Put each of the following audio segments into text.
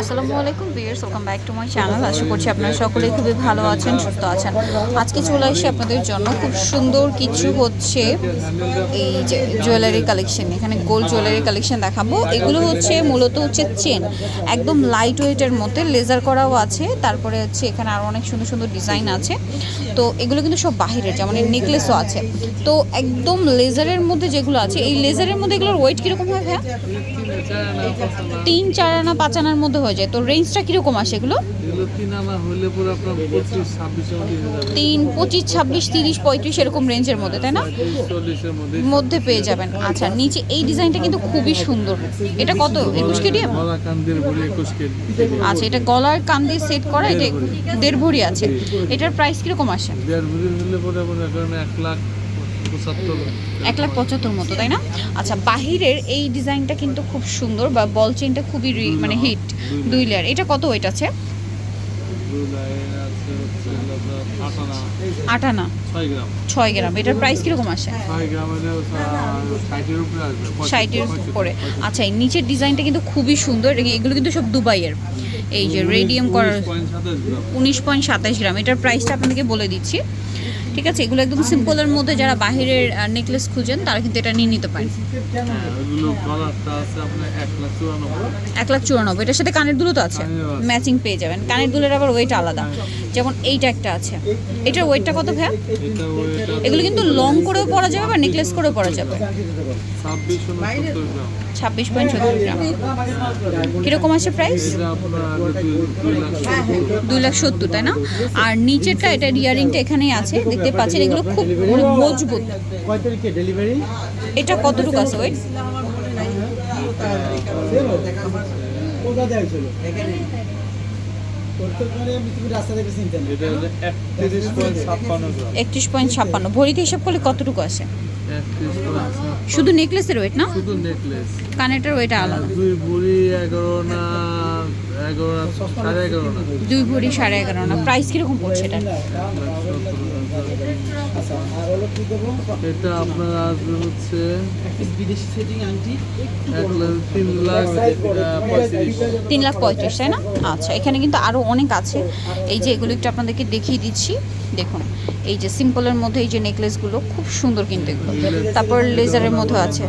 আসসালামু আলাইকুম viewers welcome back to my channel. আশা করছি আপনারা সকলেই খুবই ভালো আছেন, সুস্থ আছেন। আজকে চলে আসি আপনাদের জন্য। খুব সুন্দর কিছু হচ্ছে এই যে জুয়েলারি কালেকশন এখানে গোল্ড জুয়েলারি কালেকশন দেখাবো। এগুলো হচ্ছে মূলত হচ্ছে চেন একদম লাইট ওয়েটের মধ্যে লেজার করাও আছে। তারপরে হচ্ছে এখানে আরও অনেক সুন্দর সুন্দর ডিজাইন আছে। তো এগুলো কিন্তু সব বাহিরের, যেমন নেকলেসও আছে। তো একদম লেজারের মধ্যে যেগুলো আছে, এই লেজারের মধ্যে এগুলোর ওয়েট কীরকম হয় ভাইয়া? তিন, চার আনা, পাঁচ আনার মধ্যে হয়ে যায়। তো রেঞ্জটা কীরকম আসে এগুলো? তিন পঁচিশ ছাব্বিশ তিরিশ পঁয়ত্রিশ এরকম রেঞ্জের মধ্যে তাই না? মধ্যে পেয়ে যাবেন। আচ্ছা নিচে এই ডিজাইনটা কিন্তু খুবই সুন্দর। এটা কত? একুশ কেডিএম? কেজি আচ্ছা এটা গলার কান দিয়ে সেট করা এটা দেড় ভরি। আছে। এটার প্রাইস কীরকম আসে? দেড় ভরি হইলে পরে এক লাখ এক লাখ পঁচাত্তর মতো তাই না? আচ্ছা বাহিরের এই ডিজাইনটা কিন্তু খুব সুন্দর বা বল চেনটা খুবই মানে হিট দুই লেয়ার এটা কত ওয়েট আছে? দুই লাইন আছে হচ্ছে হলো আপনার আট আনা ছয় গ্রাম। এটার প্রাইস কীরকম আসে? ষাটের উপরে। আচ্ছা এই নিচের ডিজাইনটা কিন্তু খুবই সুন্দর। এগুলো কিন্তু সব দুবাইয়ের। এই যে রেডিয়াম করার উনিশ পয়েন্ট সাতাশ গ্রাম। উনিশ পয়েন্ট সাতাশ গ্রাম। এটার প্রাইসটা আপনাদেরকে বলে দিচ্ছি। ঠিক আছে? এগুলো একদম সিম্পলের মধ্যে যারা বাহিরের নেকলেস খুঁজেন তারা কিন্তু এটা নিয়ে নিতে পারেন হ্যাঁ এক লাখ চুরানব্বই। এটার সাথে কানের দুলো তো আছে। ম্যাচিং পেয়ে যাবেন। কানের দুলের আবার ওয়েট আলাদা। যেমন এইটা একটা আছে। এটার ওয়েটটা কত ভ্যা এগুলো কিন্তু লং করেও পরা যাবে বা নেকলেস করেও পরা যাবে। ছাব্বিশ পয়েন্ট সত্তর গ্রাম। কীরকম আছে প্রাইস দুই- লাখ সত্তর। দুই লাখ সত্তর তাই না? আর নিচেরটা এটা রিয়ারিংটা এখানেই আছে। দেখতে পাচ্ছেন এগুলো খুব মানে মজবুত কয় তারিখে ডেলিভারি এটা কতটুকু আছে ওয়েট একত্রিশ পয়েন্ট ছাপ্পান্ন ভরিতে হিসাব করলে কতটুকু ছাপ্পান্ন। শুধু নেকলেসের ওয়েট না শুধু নেকলেস কানেরটার ওয়েট আলাদা দুই বুড়ি এগারো না এগারো সাড়ে এগারো না দুই ভরি সাড়ে এগারো না প্রাইস কীরকম পড়ছে এটা এটা আপনার আসবে হচ্ছে তিন লাখ পঁয়ত্রিশ। তাই না? আচ্ছা এখানে কিন্তু আরও অনেক আছে। এই যে এগুলো একটু আপনাদেরকে দেখিয়ে দিচ্ছি। দেখুন এই যে সিম্পলের মধ্যে এই যে নেকলেসগুলো খুব সুন্দর কিন্তু এগুলো। তারপর লেজারের মধ্যে আছে।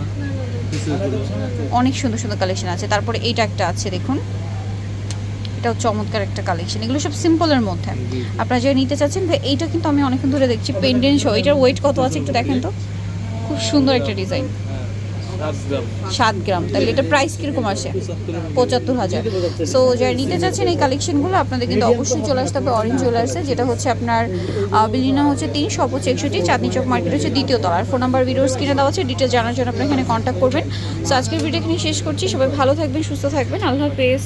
অনেক সুন্দর সুন্দর কালেকশন আছে। তারপরে এইটা একটা আছে দেখুন। এটাও চমৎকার একটা কালেকশন এগুলো সব সিম্পলের মধ্যে। আপনারা যারা নিতে চাচ্ছেন ভাই এইটা কিন্তু আমি অনেকক্ষণ ধরে দেখছি পেন্ডেন্ট শো এটার ওয়েট কত আছে একটু দেখেন তো? খুব সুন্দর একটা ডিজাইন সাত গ্রাম। তাহলে এটা প্রাইস কীরকম আসে? পঁচাত্তর হাজার। সো যারা নিতে চাচ্ছেন এই কালেকশনগুলো আপনাদের কিন্তু অবশ্যই চলে আসতে হবে অরেঞ্জ জুয়েলার্সে যেটা হচ্ছে আপনার বিলিনা হচ্ছে তিন সপোজ একষট্টি চাঁদনি চক মার্কেট হচ্ছে দ্বিতীয় তলার ফোন নাম্বার ভিডিওস কিনে দেওয়া আছে ডিটেলস জানার জন্য আপনি এখানে কন্ট্যাক্ট করবেন। সো আজকের ভিডিও এখানে শেষ করছি। সবাই ভালো থাকবেন সুস্থ থাকবেন। আল্লাহ হাফেজ।